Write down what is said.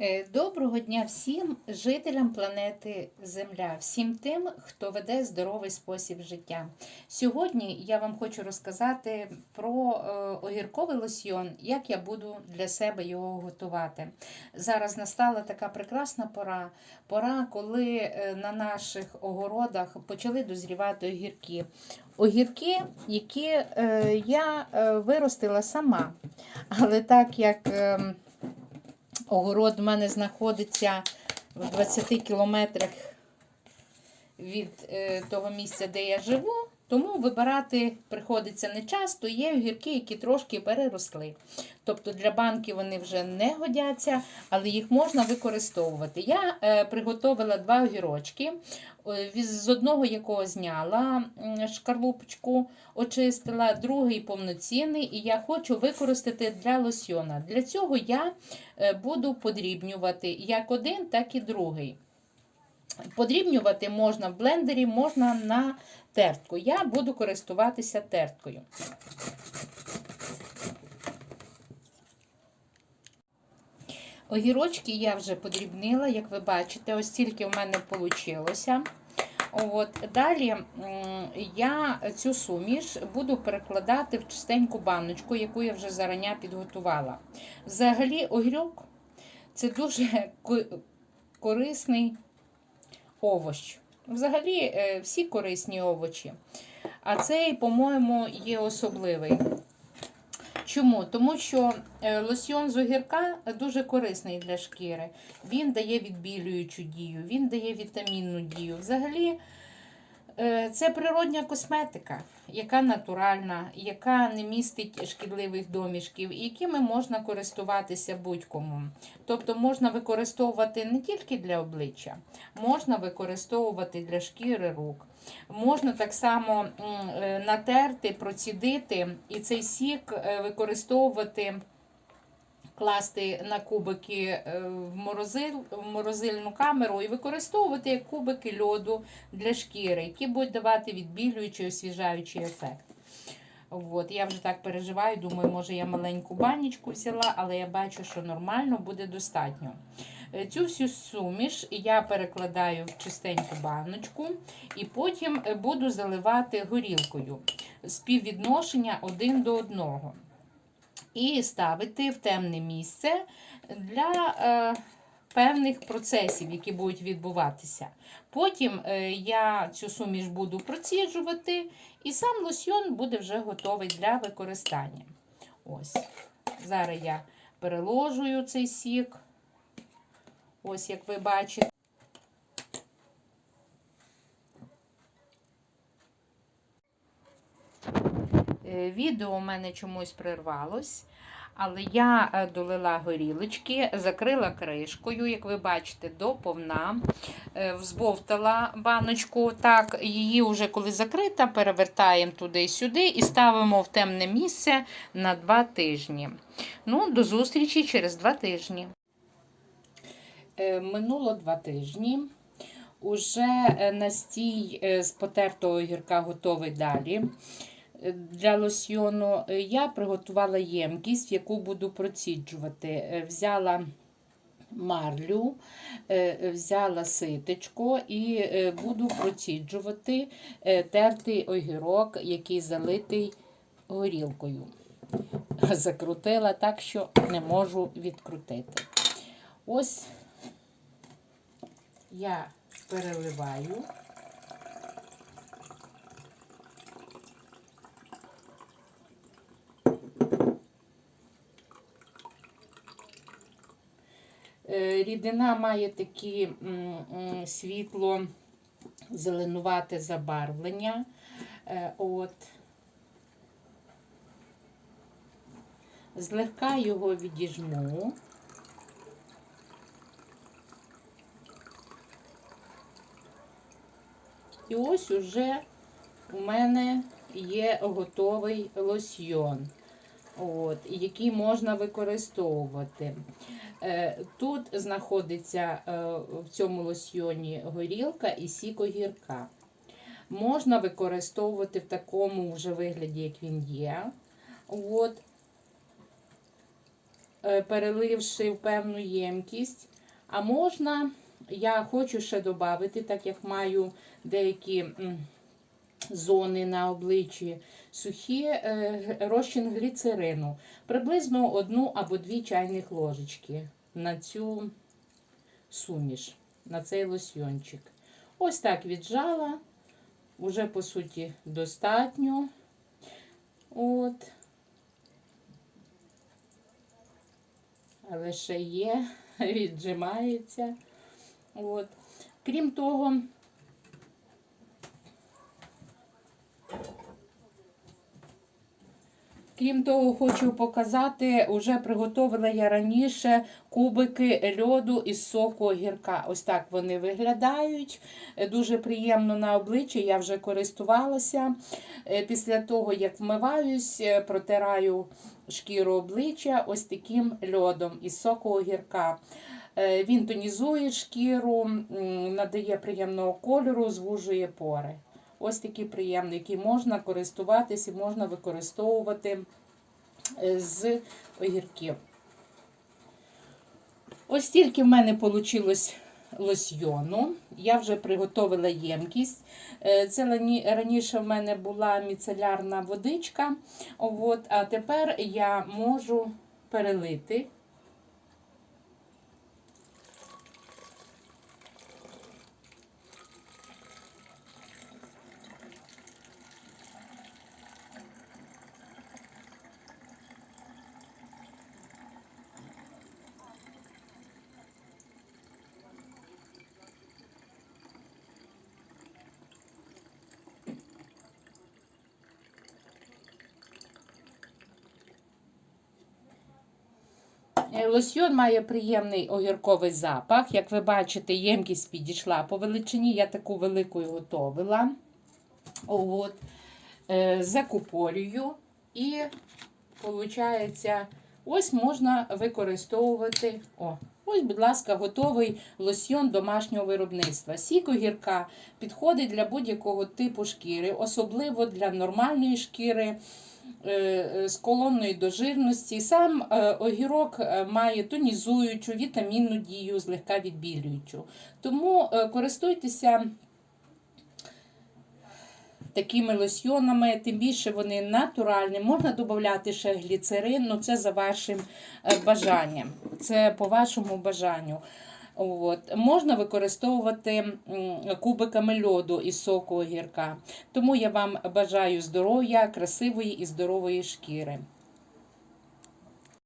Е, Доброго дня всім жителям планети Земля, всім тим, хто веде здоровий спосіб життя. Сьогодні я вам хочу розказати про е, огірковий лосьйон, як я буду для себе його готувати. Зараз настала така прекрасна пора, пора, коли е, на наших огородах почали дозрівати огірки. Огірки, які я виростила сама. Але так як ем, Огород в мене знаходиться в 20 кілометрах від е, того місця, де я живу. Тому вибирати приходиться не часто. Є огірки, які трошки переросли. Тобто для банки вони вже не годяться, але їх можна використовувати. Я е, приготовила два огірочки, з одного якого зняла шкарлупочку, очистила, другий повноцінний, і я хочу використати для лосьйона. Для цього я е, буду подрібнювати як один, так і другий. Подрібнювати можна в блендері, можна на тертку. Я буду користуватися терткою. Огірочки я вже подрібнила, як ви бачите, ось тільки в мене вийшло. От, Далі я цю суміш буду перекладати в чистеньку баночку, яку я вже зарання підготувала. Взагалі, огірок це дуже корисний овощ. Взагалі, е, всі корисні овочі. А цей, по-моєму, є особливий. Чому? Тому що е, лосьйон з огірка дуже корисний для шкіри. Він дає відбілюючу дію, він дає вітамінну дію. Взагалі, це природня косметика, яка натуральна, яка не містить шкідливих домішків, якими можна користуватися будь-кому. Тобто можна використовувати не тільки для обличчя, можна використовувати для шкіри рук. Можна так само е, натерти, процідити і цей сік е, використовувати, класти на кубики е, в, морозил, в морозильну камеру і використовувати як кубики льоду для шкіри, які будуть давати відбілюючий, освіжаючий ефект. От, я вже так переживаю, думаю, може я маленьку банічку взяла, але я бачу, що нормально буде достатньо. Е, Цю всю суміш я перекладаю в чистеньку баночку і потім е, буду заливати горілкою співвідношення один до одного. І ставити в темне місце для е, певних процесів, які будуть відбуватися. Потім е, я цю суміш буду проціджувати, і сам лосьйон буде вже готовий для використання. Ось. Зараз я переложую цей сік. Ось, як ви бачите. Відео у мене чомусь прервалось, але я е, долила горілочки, закрила кришкою, як ви бачите, до повна. Е, Взбовтала баночку. Так, її вже коли закрита, перевертаємо туди-сюди і ставимо в темне місце на 2 тижні. Ну, до зустрічі через 2 тижні. Е, Минуло 2 тижні. Уже е, настій е, з потертого гірка готовий далі. Для лосьйону Е, я приготувала ємкість, яку буду проціджувати. Е, Взяла марлю, е, взяла ситечко і буду проціджувати тертий огірок, який залитий горілкою. Закрутила так, що не можу відкрутити. Ось я переливаю. Рідина має такі світло зеленувате забарвлення. Е, От. Злегка його відіжму. І ось уже у мене є готовий лосьйон, от, який можна використовувати. Е, Тут знаходиться е, в цьому лосьйоні горілка і сік огірка. Можна використовувати в такому вже вигляді, як він є. От. е, переливши в певну ємкість. А можна, я хочу ще додати, так як маю деякі зони на обличчі сухі, е, розчин гліцерину. Приблизно одну або дві чайних ложечки на цю суміш, на цей лосьйончик. Ось так віджала. Уже, по суті, достатньо. От. Але ще є, віджимається. От. Крім того, Крім того, хочу показати, вже приготувала я раніше кубики льоду із соку огірка. Ось так вони виглядають. Дуже приємно на обличчі, я вже користувалася. Е, Після того, як вмиваюсь, е, протираю шкіру обличчя ось таким льодом із соку огірка. Е, Він тонізує шкіру, надає приємного кольору, звужує пори. Ось такий приємний, який можна користуватися і можна використовувати е, з огірків. Ось тільки в мене вийшло лосьйону. Я вже приготувала ємкість. Е, Це раніше в мене була міцелярна водичка. От, а тепер я можу перелити. Лосьйон має приємний огірковий запах. Як ви бачите, ємкість підійшла по величині. Я таку велику готовила. От. Е, Закуполюю. І, виходить, ось можна використовувати. О, ось, будь ласка, готовий лосьйон домашнього виробництва. Сік огірка підходить для будь-якого типу шкіри, особливо для нормальної шкіри. Е, е, з колонної до жирності. Сам е, огірок має тонізуючу, вітамінну дію, злегка відбілюючу. Тому користуйтеся такими лосьйонами, тим більше вони натуральні. Можна додати ще гліцерин, але це за вашим бажанням. Це по вашому бажанню. От. Можна використовувати кубиками льоду із соку огірка. Тому я вам бажаю здоров'я, красивої і здорової шкіри.